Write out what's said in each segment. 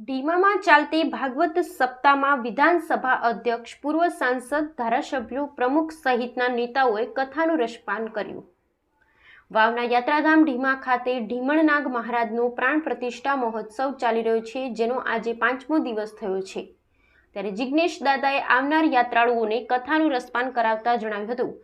ઢીમામાં ચાલતી ભાગવત સપ્તાહમાં વિધાનસભા અધ્યક્ષ, પૂર્વ સાંસદ, ધારાસભ્યો, પ્રમુખ સહિતના નેતાઓએ કથાનું રસપાન કર્યું. વાવના યાત્રાધામ ઢીમા ખાતે ઢીમણનાગ મહારાજનો પ્રાણ પ્રતિષ્ઠા મહોત્સવ ચાલી રહ્યો છે, જેનો આજે પાંચમો દિવસ થયો છે. ત્યારે જિજ્ઞેશ દાદાએ આવનાર યાત્રાળુઓને કથાનું રસપાન કરાવતા જણાવ્યું હતું.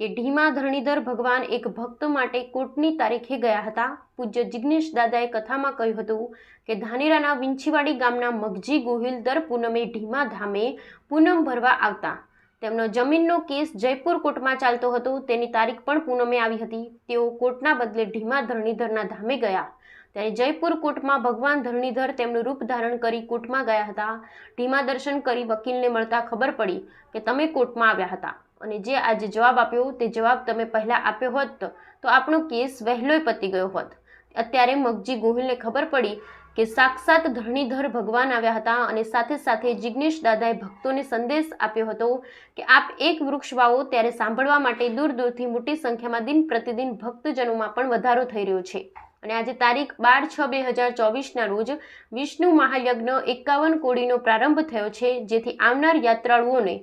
કે ઢીમા ધરણીધર ભગવાન એક ભક્ત માટે કોર્ટની તારીખે ગયા હતા. પૂજ્ય જિજ્ઞેશ દાદાએ કથામાં કહ્યું હતું કે ધાનેરાના વિંછીવાડી ગામના મગજી ગોહિલ દર પૂનમે ઢીમા ધામે પૂનમ ભરવા આવતા. તેમનો જમીનનો કેસ જયપુર કોર્ટમાં ચાલતો હતો. તેની તારીખ પણ પૂનમે આવી હતી. તેઓ કોર્ટના બદલે ઢીમા ધરણીધરના ધામે ગયા. ત્યારે જયપુર કોર્ટમાં ભગવાન ધરણીધર તેમનું રૂપ ધારણ કરી કોર્ટમાં ગયા હતા. ઢીમા દર્શન કરી વકીલને મળતા ખબર પડી કે તમે કોર્ટમાં આવ્યા હતા. અને જે આજે જવાબ આપ્યો તે જવાબ તમે પહેલાં આપ્યો હોત તો આપણો કેસ વહેલોય પતી ગયો હોત. અત્યારે મગજી ગોહિલને ખબર પડી કે સાક્ષાત ધરણીધર ભગવાન આવ્યા હતા અને સાથે સાથે જિજ્ઞેશ દાદાએ ભક્તોને સંદેશ આપ્યો હતો કે આપ એક વૃક્ષ વાવો ત્યારે સાંભળવા માટે દૂર દૂરથી મોટી સંખ્યામાં દિન પ્રતિદિન ભક્તજનોમાં પણ વધારો થઈ રહ્યો છે. અને આજે તારીખ બાર છ બે હજાર ચોવીસના રોજ વિષ્ણુ મહાયજ્ઞ એકાવન કોડીનો પ્રારંભ થયો છે, જેથી આવનાર યાત્રાળુઓને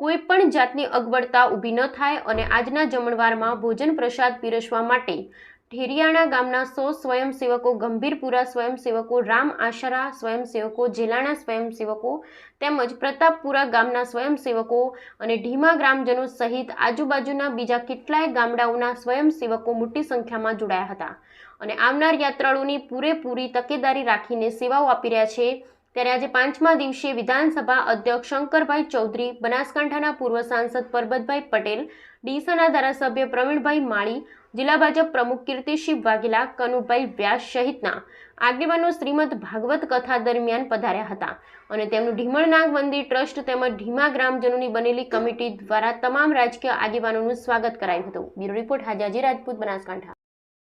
કોઈ પણ જાતની અગવડતા ઊભી ન થાય અને આજના જમણવારમાં ભોજન પ્રસાદ પીરસવા માટે ઠેરિયાણા ગામના સો સ્વયંસેવકો, ગંભીરપુરા સ્વયંસેવકો, રામ આશરા સ્વયંસેવકો, જેલાણા સ્વયંસેવકો તેમજ પ્રતાપપુરા ગામના સ્વયંસેવકો અને ઢીમા ગ્રામજનો સહિત આજુબાજુના બીજા કેટલાય ગામડાઓના સ્વયંસેવકો મોટી સંખ્યામાં જોડાયા હતા. અને આવનાર યાત્રાળુઓની પૂરેપૂરી તકેદારી રાખીને સેવાઓ આપી રહ્યા છે ત્યારે આજે પાંચમા દિવસે વિધાનસભા અધ્યક્ષ શંકરભાઈ ચૌધરી, બનાસકાંઠાના પૂર્વ સાંસદ પરબતભાઈ પટેલ, ડીસાના ધારાસભ્ય પ્રવીણભાઈ માળી, જિલ્લા ભાજપ પ્રમુખ કીર્તિશિવ વાઘેલા, કનુભાઈ વ્યાસ સહિતના આગેવાનો શ્રીમદ ભાગવત કથા દરમિયાન પધાર્યા હતા અને તેમનું ઢીમણનાગ મંદિર ટ્રસ્ટ તેમજ ઢીમા ગ્રામજનોની બનેલી કમિટી દ્વારા તમામ રાજકીય આગેવાનોનું સ્વાગત કરાયું હતું. Bureau report Hajaji Rajput, Banaskantha.